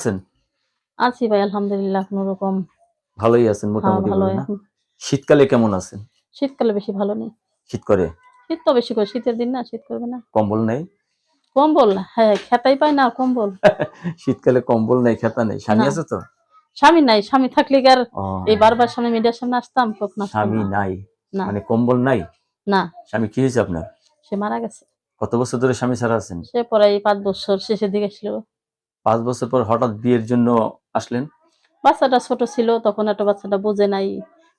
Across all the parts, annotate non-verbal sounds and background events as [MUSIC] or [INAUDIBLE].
আছেন? আছি ভাই আলহামদুলিল্লাহ কোন রকম। ভালোই আছেন হ্যাঁ, মোটামুটি ভালো শীতকালে কেমন আছেন? শীতকালে বেশি ভালো নেই। শীত করে? শীত তো বেশি করে শীতের দিন না শীত করবে না। কম্বল নেই? কম্বল? হ্যাঁ খেতাই পায় না কম্বল। [LAUGHS] শীতকালে কম্বল নেই খেতা নেই। স্বামী আছে তো? স্বামী নাই স্বামী থাকলে আর এই বারবার সামনে মিডিয়ার সামনে আসতাম কখন স্বামী নাই? মানে কম্বল নাই? না। স্বামী কি হয়েছে আপনার? সে মারা গেছে। কত বছর ধরে স্বামী ছাড়া আছেন? সে পরে এই পাঁচ বছর শেষের দিকে ছিল পাঁচ বছর পর হঠাৎ বিয়ের জন্য আসলেন? বাচ্চাটা ছোট ছিল তখন একটা বাচ্চাটা বোঝে নাই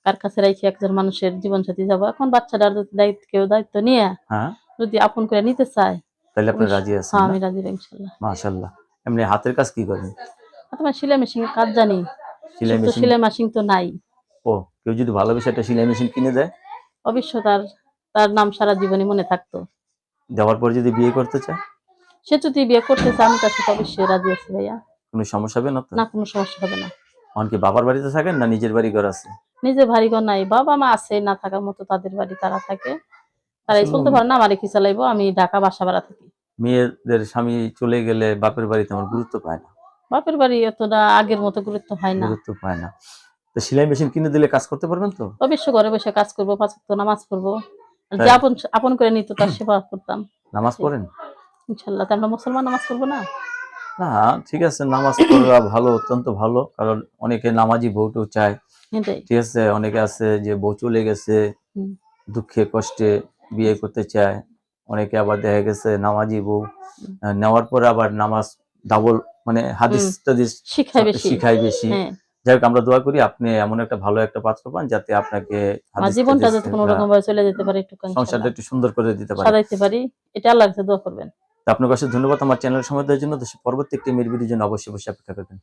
কার কাছে রাখি একজন মানুষের জীবন সাথী যাব। এখন বাচ্চাটার যদি দায়িত্ব কেউ দায়িত্ব নিয়ে হ্যাঁ। যদি আপন করে নিতে চায় তাহলে আপনি রাজি আছেন হ্যাঁ আমি রাজি ইনশাল্লাহ। মাশাল্লাহ এমনি হাতের কাজ কি করেন? তোমার সেলাই মেশিন কাজ জানি সেলাই মেশিন? সেলাই মেশিন তো নাই। ও কেউ যদি ভালোবেসে একটা সেলাই মেশিন কিনে দেয়? অবশ্য তার তার নাম সারা জীবনে মনে থাকতো। দেওয়ার পর যদি বিয়ে করতে চায়? সে যদি বিয়ে করতে আমি তার সাথে অবশ্যই রাজি আছি ভাইয়া। কোনো সমস্যা হবে না তো? না কোনো সমস্যা হবে না। এমনকি বাবার বাড়িতে থাকেন না নিজের বাড়ি ঘর আছে? নিজের বাড়ি ঘর নাই বাবা মা আছে না থাকার মতো তাদের বাড়ি তারা থাকে। তারা আসলে চলতে পারে না আমার কি চালাইবো আমি ঢাকা বাসা ভাড়া থাকি। মেয়েদের স্বামী চলে গেলে বাপের বাড়িতে আমার গুরুত্ব পায় না? বাপের বাড়ি এতটা আগের মতো গুরুত্ব হয় না। গুরুত্ব পায় না। তো সেলাই মেশিন কিনে দিলে কাজ করতে পারবেন তো? অবশ্য ঘরে বসে কাজ করব পাঁচ নামাজ পড়ব। যে আপন আপন করে নিত তার সেবা করতাম। নামাজ পড়েন? ইনশাল্লাহ তা আমরা মুসলমান নামাজ পড়ব না? না ঠিক আছে নামাজ পড়া ভালো অত্যন্ত ভালো কারণ অনেকে নামাজি বউটু চায়। ঠিক আছে অনেকে আছে যে বউ চলে গেছে দুঃখে কষ্টে বিয়ে করতে চায় অনেকে আবার দেখা গেছে নামাজি বউ নেওয়ার পরে আবার নামাজ ডাবল মানে হাদিস টাদিস শিখায় বেশি। হ্যাঁ। যাই হোক আমরা দোয়া করি আপনি এমন একটা ভালো একটা পাত্র পান যাতে আপনাকে জীবনটা যাতে কোনো রকম ভাবে চলে যেতে পারে একটু সংসারটা একটু সুন্দর করে দিতে পারে। সাজাইতে পারি এটা আল্লাহ কাছে দোয়া করবেন। আপনার কাছে ধন্যবাদ। আমার চ্যানেল সময় দেওয়ার জন্য। পরবর্তী একটি মেয়ের ভিডিওর জন্য অবশ্যই অবশ্যই অপেক্ষা করবেন।